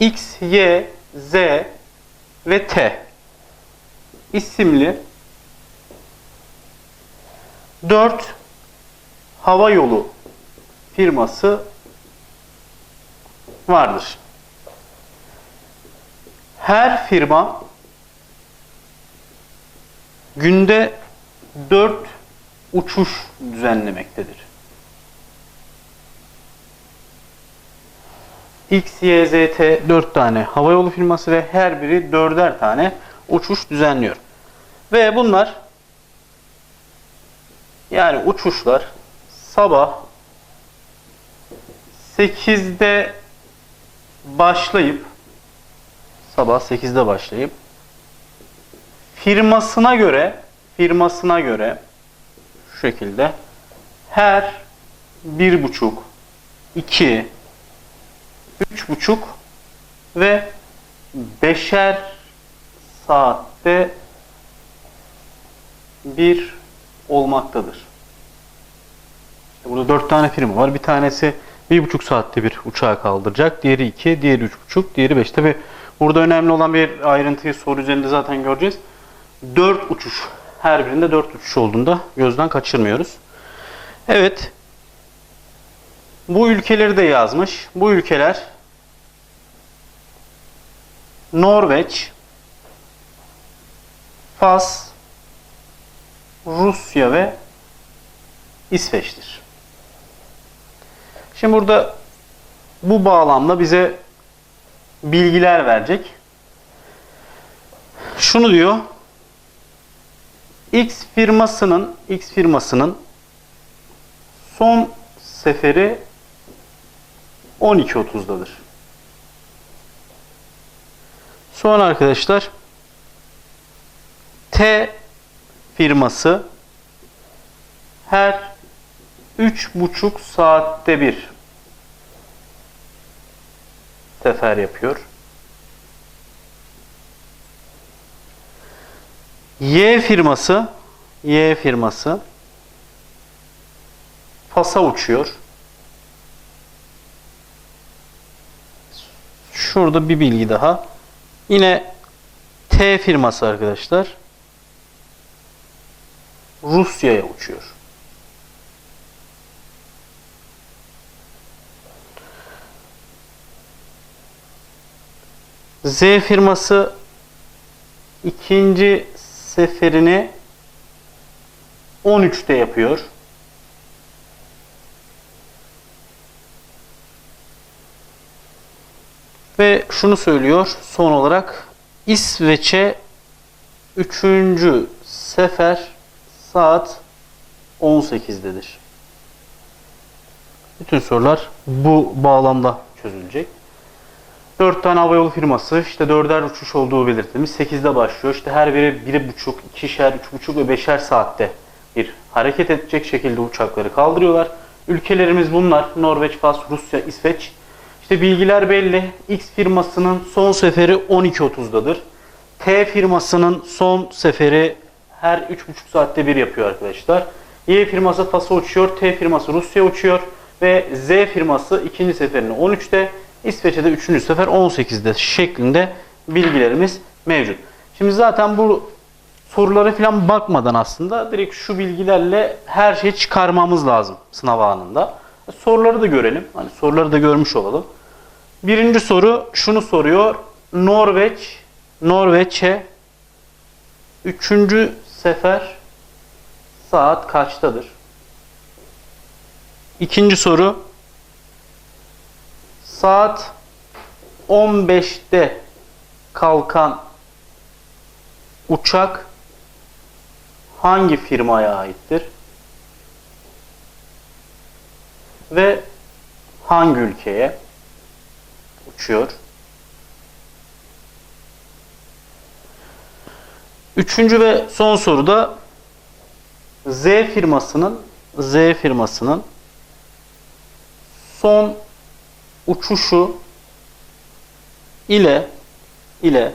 X, Y, Z ve T isimli 4 hava yolu firması vardır. Her firma günde 4 uçuş düzenlemektedir. X, Y, Z, T 4 tane havayolu firması ve her biri 4'er tane uçuş düzenliyor. Ve bunlar yani uçuşlar sabah 8'de başlayıp sabah 8'de başlayıp firmasına göre firmasına göre şu şekilde her bir buçuk, iki, üç buçuk ve beşer saatte bir olmaktadır. İşte burada dört tane firma var. Bir tanesi bir buçuk saatte bir uçağı kaldıracak. Diğeri iki, diğeri üç buçuk, diğeri beş. Tabi burada önemli olan bir ayrıntıyı soru üzerinde zaten göreceğiz. Dört uçuş. Her birinde dört uçuş olduğunda gözden kaçırmıyoruz. Evet. Bu ülkeleri de yazmış. Bu ülkeler Norveç, Fas, Rusya ve İsveç'tir. Şimdi burada bu bağlamda bize bilgiler verecek. Şunu diyor. X firmasının X firmasının son seferi 12.30'dadır. Sonra arkadaşlar T firması her üç buçuk saatte bir sefer yapıyor. Y firması Y firması Fas'a uçuyor. Şurada bir bilgi daha. Yine T firması arkadaşlar Rusya'ya uçuyor. Z firması ikinci seferini 13'te yapıyor. Ve şunu söylüyor son olarak İsveç'e üçüncü sefer saat 18'dedir. Bütün sorular bu bağlamda çözülecek. 4 tane havayolu firması işte dörder uçuş olduğu belirtilmiş. 8'de başlıyor. İşte her biri 1,5, 2'şer, 3,5 ve 5'er saatte bir hareket edecek şekilde uçakları kaldırıyorlar. Ülkelerimiz bunlar. Norveç, Fas, Rusya, İsveç. İşte bilgiler belli. X firmasının son seferi 12.30'dadır. T firmasının son seferi her 3,5 saatte bir yapıyor arkadaşlar. Y firması Fas'a uçuyor, T firması Rusya uçuyor ve Z firması ikinci seferini 13'te, İsveç'e de üçüncü sefer 18'de şeklinde bilgilerimiz mevcut. Şimdi zaten bu sorulara falan bakmadan aslında direkt şu bilgilerle her şeyi çıkarmamız lazım sınav anında. Soruları da görelim. Hani soruları da görmüş olalım. Birinci soru şunu soruyor. Norveç, Norveç'e üçüncü sefer saat kaçtadır? İkinci soru saat 15'te kalkan uçak hangi firmaya aittir? Ve hangi ülkeye uçuyor? Üçüncü ve son soruda Z firmasının Z firmasının son uçuşu ile ile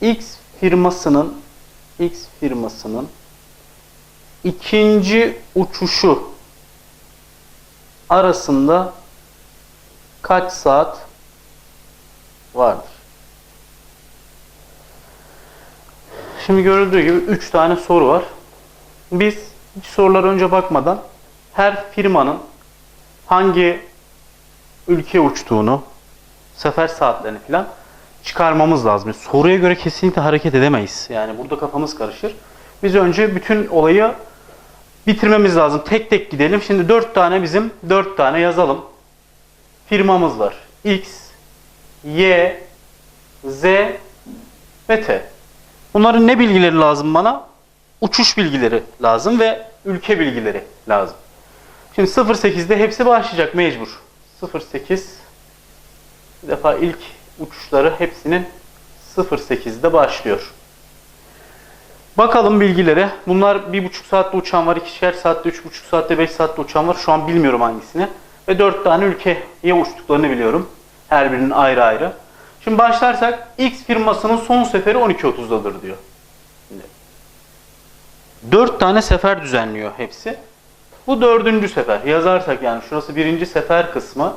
X firmasının X firmasının ikinci uçuşu arasında kaç saat Vardır. Şimdi görüldüğü gibi 3 tane soru var. Biz hiç sorulara önce bakmadan her firmanın hangi ülke uçtuğunu, sefer saatlerini falan çıkarmamız lazım. Soruya göre kesinlikle hareket edemeyiz. Yani burada kafamız karışır. Biz önce bütün olayı bitirmemiz lazım. Tek tek gidelim. Şimdi 4 tane bizim 4 tane yazalım. Firmamız var. X, Y, Z ve T. Bunların ne bilgileri lazım bana? Uçuş bilgileri lazım ve ülke bilgileri lazım. Şimdi 08'de hepsi başlayacak mecbur. 08 bir defa ilk uçuşları hepsinin 08'de başlıyor. Bakalım bilgilere. Bunlar 1,5 saatte uçan var, 2'şer saatte, 3,5 saatte, 5 saatte uçan var. Şu an bilmiyorum hangisini. Ve 4 tane ülkeye uçtuklarını biliyorum. Her birinin ayrı ayrı. Şimdi başlarsak X firmasının son seferi 12.30'dadır diyor. Şimdi 4 tane sefer düzenliyor hepsi. Bu dördüncü sefer. Yazarsak yani şurası birinci sefer kısmı.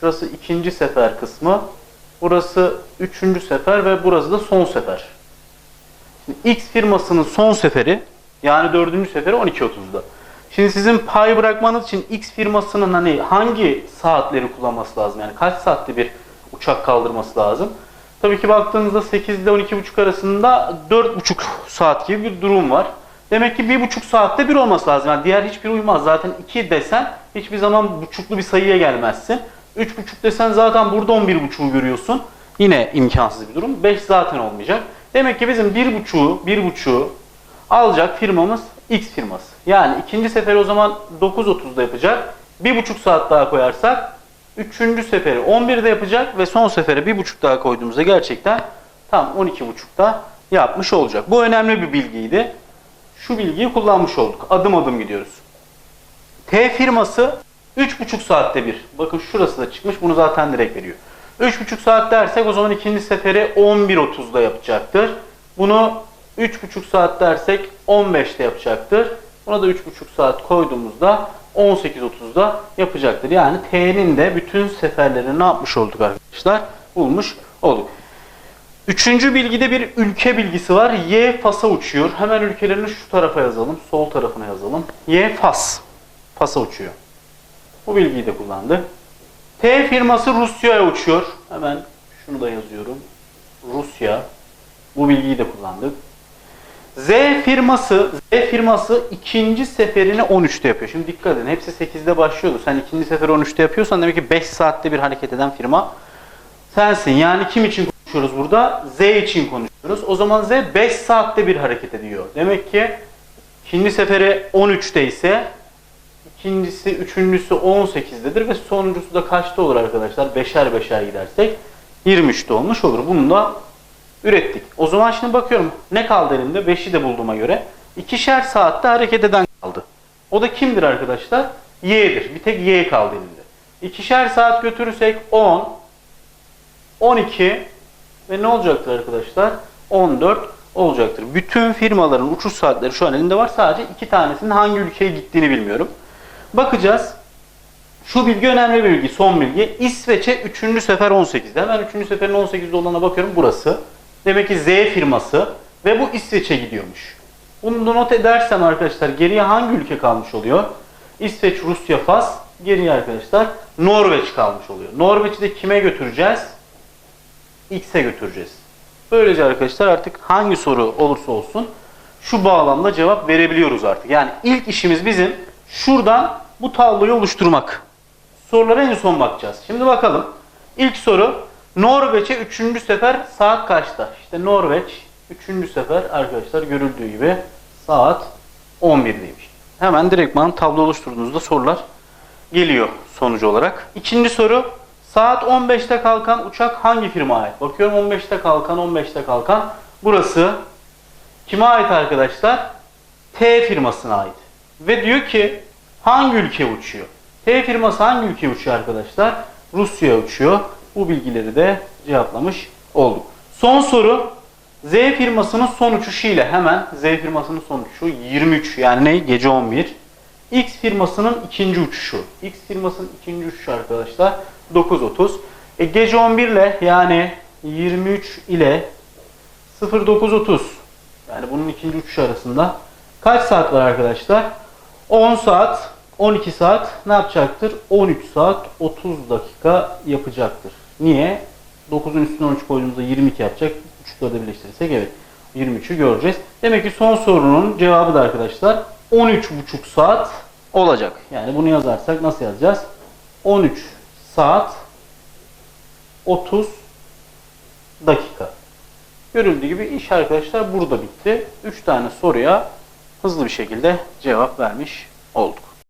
Şurası ikinci sefer kısmı. Burası üçüncü sefer ve burası da son sefer. Şimdi X firmasının son seferi yani dördüncü seferi 12.30'da. Şimdi sizin pay bırakmanız için X firmasının hani hangi saatleri kullanması lazım? Yani kaç saatte bir uçak kaldırması lazım? Tabii ki baktığınızda 8 ile 12.30 arasında 4.5 saat gibi bir durum var. Demek ki 1.5 saatte bir olması lazım. Yani diğer hiçbir uymaz. Zaten 2 desen hiçbir zaman buçuklu bir sayıya gelmezsin. 3.5 desen zaten burada 11.5'u görüyorsun. Yine imkansız bir durum. 5 zaten olmayacak. Demek ki bizim 1.5'u 1.5'u alacak firmamız X firması. Yani ikinci seferi o zaman 9.30'da yapacak. 1.5 saat daha koyarsak üçüncü seferi 11'de yapacak ve son sefere 1.5 daha koyduğumuzda gerçekten tam 12.5'da yapmış olacak. Bu önemli bir bilgiydi. Şu bilgiyi kullanmış olduk. Adım adım gidiyoruz. T firması 3.5 saatte bir. Bakın şurası da çıkmış. Bunu zaten direkt veriyor. 3.5 saat dersek o zaman ikinci seferi 11.30'da yapacaktır. Bunu 3.5 saat dersek 15'te yapacaktır. Buna da 3.5 saat koyduğumuzda 18.30'da yapacaktır. Yani T'nin de bütün seferlerini ne yapmış olduk arkadaşlar? Bulmuş olduk. Üçüncü bilgide bir ülke bilgisi var. Y Fas'a uçuyor. Hemen ülkelerini şu tarafa yazalım. Sol tarafına yazalım. Y Fas. Fas'a uçuyor. Bu bilgiyi de kullandı. T firması Rusya'ya uçuyor. Hemen şunu da yazıyorum. Rusya. Bu bilgiyi de kullandık. Z firması Z firması ikinci seferini 13'te yapıyor. Şimdi dikkat edin. Hepsi 8'de başlıyordu. Sen ikinci seferi 13'te yapıyorsan demek ki 5 saatte bir hareket eden firma sensin. Yani kim için konuşuyoruz burada? Z için konuşuyoruz. O zaman Z 5 saatte bir hareket ediyor. Demek ki ikinci seferi 13'te ise ikincisi, üçüncüsü 18'dedir ve sonuncusu da kaçta olur arkadaşlar? Beşer beşer gidersek 23'te olmuş olur. Bunu da ürettik. O zaman şimdi bakıyorum ne kaldı elimde? 5'i de bulduğuma göre. ikişer saatte hareket eden kaldı. O da kimdir arkadaşlar? Y'dir. Bir tek Y kaldı elimde. İkişer saat götürürsek 10, 12 ve ne olacaktır arkadaşlar? 14 olacaktır. Bütün firmaların uçuş saatleri şu an elimde var. Sadece iki tanesinin hangi ülkeye gittiğini bilmiyorum. Bakacağız. Şu bilgi önemli bir bilgi. Son bilgi. İsveç'e 3. sefer 18'de. Hemen 3. seferin 18'de olana bakıyorum. Burası. Demek ki Z firması ve bu İsveç'e gidiyormuş. Bunu not edersem arkadaşlar geriye hangi ülke kalmış oluyor? İsveç, Rusya, Fas. Geriye arkadaşlar Norveç kalmış oluyor. Norveç'i de kime götüreceğiz? X'e götüreceğiz. Böylece arkadaşlar artık hangi soru olursa olsun şu bağlamda cevap verebiliyoruz artık. Yani ilk işimiz bizim şuradan bu tabloyu oluşturmak. Sorulara en son bakacağız. Şimdi bakalım. İlk soru Norveç'e 3. sefer saat kaçta? İşte Norveç 3. sefer arkadaşlar görüldüğü gibi saat 11'deymiş. Hemen direktman tablo oluşturduğunuzda sorular geliyor sonucu olarak. İkinci soru saat 15'te kalkan uçak hangi firma ait? Bakıyorum 15'te kalkan 15'te kalkan. Burası kime ait arkadaşlar? T firmasına ait. Ve diyor ki hangi ülke uçuyor? T firması hangi ülke uçuyor arkadaşlar? Rusya uçuyor. Bu bilgileri de cevaplamış olduk. Son soru Z firmasının son uçuşu ile hemen Z firmasının son uçuşu 23 yani ne? Gece 11. X firmasının ikinci uçuşu. X firmasının ikinci uçuşu arkadaşlar 9.30. E, gece 11 ile yani 23 ile 09.30 yani bunun ikinci uçuş arasında kaç saat var arkadaşlar? 10 saat, 12 saat ne yapacaktır? 13 saat 30 dakika yapacaktır. Niye? 9'un üstüne 13 koyduğumuzda 22 yapacak. 3 4'e birleştirirsek evet 23'ü göreceğiz. Demek ki son sorunun cevabı da arkadaşlar 13,5 saat olacak. Yani bunu yazarsak nasıl yazacağız? 13 saat 30 dakika. Görüldüğü gibi iş arkadaşlar burada bitti. 3 tane soruya hızlı bir şekilde cevap vermiş olduk.